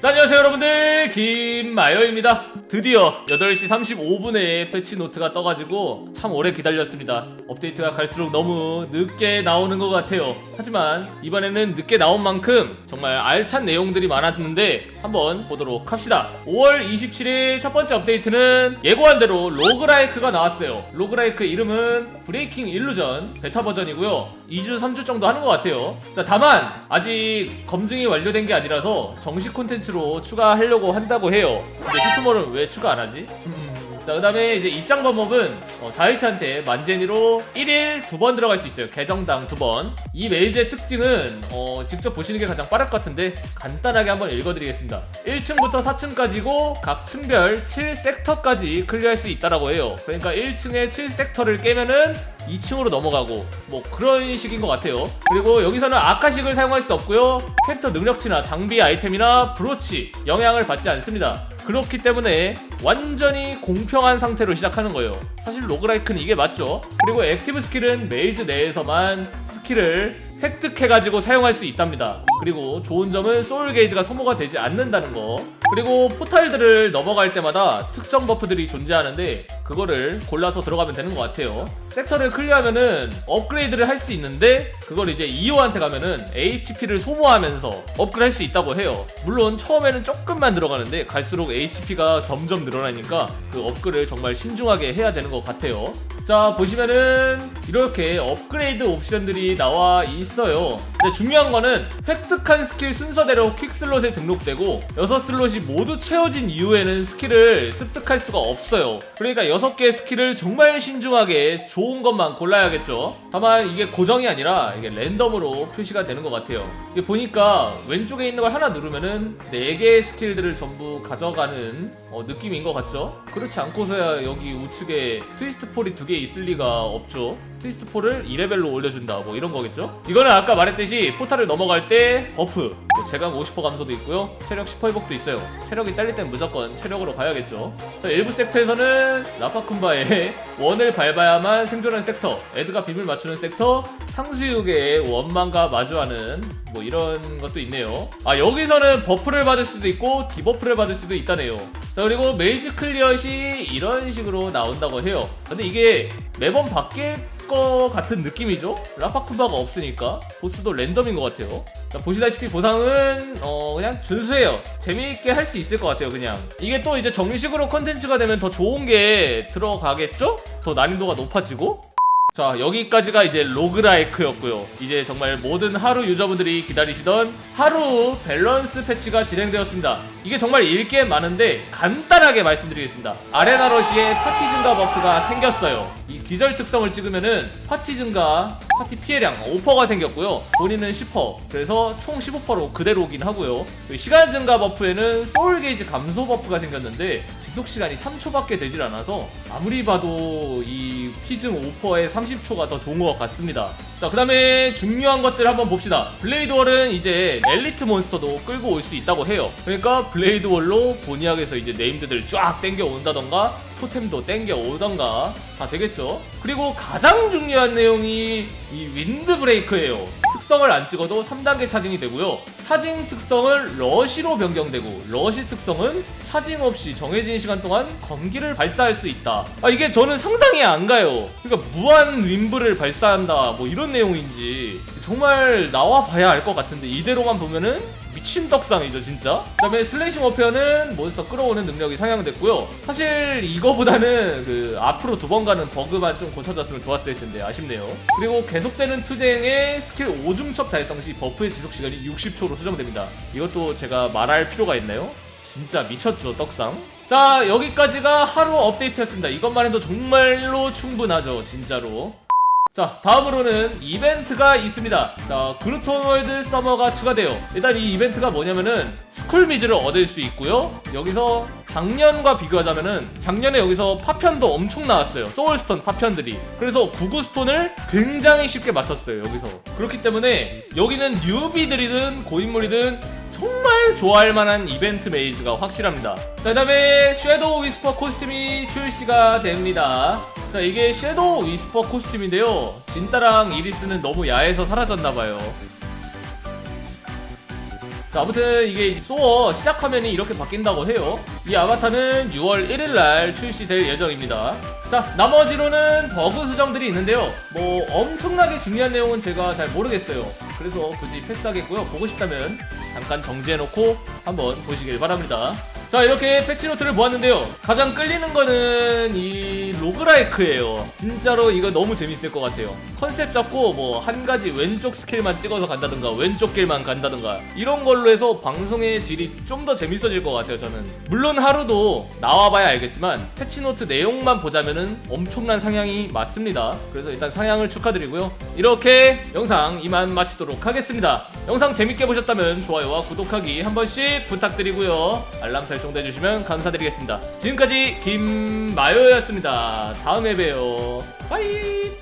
자, 안녕하세요 여러분들. 김마요입니다. 드디어 8시 35분에 패치 노트가 떠가지고 참 오래 기다렸습니다. 업데이트가 갈수록 너무 늦게 나오는 것 같아요. 하지만 이번에는 늦게 나온 만큼 정말 알찬 내용들이 많았는데 한번 보도록 합시다. 5월 27일 첫 번째 업데이트는 예고한 대로 로그라이크가 나왔어요. 로그라이크 이름은 브레이킹 일루전 베타 버전이고요. 2주 3주 정도 하는 것 같아요. 자 다만 아직 검증이 완료된 게 아니라서 정식 콘텐츠 로 추가하려고 한다고 해요 근데 슈퍼몰은 왜 추가 안 하지? 자, 그 다음에 이제 입장 방법은 어, 자이트한테 만제니로 1일 두 번 들어갈 수 있어요. 계정당 두 번. 이 메이즈의 특징은 어, 직접 보시는 게 가장 빠를 것 같은데 간단하게 한번 읽어드리겠습니다. 1층부터 4층까지고 각 층별 7섹터까지 클리어할 수 있다라고 해요. 그러니까 1층에 7섹터를 깨면은 2층으로 넘어가고 뭐 그런 식인 것 같아요. 그리고 여기서는 아카식을 사용할 수 없고요. 캐릭터 능력치나 장비 아이템이나 브로 치 영향을 받지 않습니다. 그렇기 때문에 완전히 공평한 상태로 시작하는 거예요. 사실 로그라이크는 이게 맞죠. 그리고 액티브 스킬은 메이즈 내에서만 스킬을 획득해가지고 사용할 수 있답니다. 그리고 좋은 점은 소울 게이지가 소모가 되지 않는다는 거. 그리고 포탈들을 넘어갈 때마다 특정 버프들이 존재하는데 그거를 골라서 들어가면 되는 것 같아요. 섹터를 클리어하면은 업그레이드를 할 수 있는데 그걸 이제 이오한테 가면은 HP를 소모하면서 업그레이드 할 수 있다고 해요. 물론 처음에는 조금만 들어가는데 갈수록 HP가 점점 늘어나니까 그 업그를 정말 신중하게 해야 되는 것 같아요. 자 보시면은 이렇게 업그레이드 옵션들이 나와 있 어요. 근데 중요한 거는 획득한 스킬 순서대로 퀵슬롯에 등록되고 6슬롯이 모두 채워진 이후에는 스킬을 습득할 수가 없어요. 그러니까 6개의 스킬을 정말 신중하게 좋은 것만 골라야겠죠. 다만 이게 고정이 아니라 이게 랜덤으로 표시가 되는 것 같아요. 이게 보니까 왼쪽에 있는 걸 하나 누르면은 4개의 스킬들을 전부 가져가는 어, 느낌인 것 같죠? 그렇지 않고서야 여기 우측에 트위스트 폴이 두 개 있을 리가 없죠. 트위스트 폴을 2레벨로 올려준다 뭐 이런 거겠죠? 이거 는 아까 말했듯이 포탈을 넘어갈 때 버프. 뭐 제강 50% 감소도 있고요. 체력 10% 회복도 있어요. 체력이 딸릴 땐 무조건 체력으로 가야겠죠. 자 일부 섹터에서는 라파쿤바의 원을 밟아야만 생존하는 섹터 에드가 비밀 맞추는 섹터 탕수육의 원망과 마주하는 뭐 이런 것도 있네요. 아 여기서는 버프를 받을 수도 있고 디버프를 받을 수도 있다네요. 자 그리고 메이즈 클리어시 이런 식으로 나온다고 해요. 근데 이게 매번 바뀔 것 같은 느낌이죠? 라파쿠바가 없으니까 보스도 랜덤인 것 같아요 자, 보시다시피 보상은 어 그냥 준수해요 재미있게 할 수 있을 것 같아요 그냥 이게 또 이제 정식으로 컨텐츠가 되면 더 좋은 게 들어가겠죠? 더 난이도가 높아지고 자 여기까지가 이제 로그라이크였고요. 이제 정말 모든 하루 유저분들이 기다리시던 하루 밸런스 패치가 진행되었습니다. 이게 정말 읽기에 많은데 간단하게 말씀드리겠습니다. 아레나 러시의 파티 증가 버프가 생겼어요. 이 기절 특성을 찍으면은 파티 증가 파티 피해량 5%가 생겼고요 본인은 10% 그래서 총 15%로 그대로긴 하고요 그리고 시간 증가 버프에는 소울 게이지 감소 버프가 생겼는데 지속 시간이 3초밖에 되질 않아서 아무리 봐도 이 피증 5%에 30초가 더 좋은 것 같습니다. 자, 그 다음에 중요한 것들 한번 봅시다. 블레이드월은 이제 엘리트 몬스터도 끌고 올 수 있다고 해요. 그러니까 블레이드월로 본이학에서 이제 네임드들 쫙 땡겨 온다던가 토템도 땡겨 오던가 다 되겠죠. 그리고 가장 중요한 내용이 이 윈드 브레이크예요. 특성을 안 찍어도 3단계 차징이 되고요. 차징 특성을 러시로 변경되고 러시 특성은 차징 없이 정해진 시간 동안 검기를 발사할 수 있다. 아 이게 저는 상상이 안 가요. 그러니까 무한 윈브를 발사한다 뭐 이런 내용인지 정말 나와 봐야 알 것 같은데 이대로만 보면은 미친 덕상이죠 진짜 그다음에 슬래싱 워페어는 몬스터 끌어오는 능력이 상향됐고요 사실 이거 보다는 그 앞으로 두 번 가는 버그만 좀 고쳐졌으면 좋았을 텐데 아쉽네요. 그리고 계속되는 투쟁의 스킬 5중첩 달성 시 버프의 지속 시간이 60초로 수정됩니다. 이것도 제가 말할 필요가 있나요? 진짜 미쳤죠 떡상. 자 여기까지가 하루 업데이트였습니다. 이것만 해도 정말로 충분하죠 진짜로. 자 다음으로는 이벤트가 있습니다. 자 그루톤월드 서머가 추가돼요. 일단 이 이벤트가 뭐냐면은 스쿨미즈를 얻을 수 있고요. 여기서 작년과 비교하자면은 작년에 여기서 파편도 엄청 나왔어요 소울스톤 파편들이 그래서 구구스톤을 굉장히 쉽게 맞췄어요 여기서 그렇기 때문에 여기는 뉴비들이든 고인물이든 정말 좋아할 만한 이벤트 메이즈가 확실합니다. 자, 그 다음에 섀도우 위스퍼 코스튬이 출시가 됩니다. 자, 이게 섀도우 위스퍼 코스튬인데요. 진따랑 이리스는 너무 야해서 사라졌나봐요. 자, 아무튼 이게 소어 시작 화면이 이렇게 바뀐다고 해요. 이 아바타는 6월 1일 날 출시될 예정입니다. 자, 나머지로는 버그 수정들이 있는데요. 뭐 엄청나게 중요한 내용은 제가 잘 모르겠어요. 그래서 굳이 패스하겠고요. 보고 싶다면 잠깐 정지해놓고 한번 보시길 바랍니다. 자 이렇게 패치노트를 보았는데요. 가장 끌리는 거는 이 로그라이크예요. 진짜로 이거 너무 재밌을 것 같아요. 컨셉 잡고 뭐 한 가지 왼쪽 스킬만 찍어서 간다든가 왼쪽 길만 간다든가 이런 걸로 해서 방송의 질이 좀 더 재밌어질 것 같아요 저는. 물론 하루도 나와봐야 알겠지만 패치노트 내용만 보자면은 엄청난 상향이 맞습니다. 그래서 일단 상향을 축하드리고요. 이렇게 영상 이만 마치도록 하겠습니다. 영상 재밌게 보셨다면 좋아요와 구독하기 한 번씩 부탁드리고요. 알람 설 정도 해주시면 감사드리겠습니다. 지금까지 김마요였습니다. 다음에 봬요. 빠이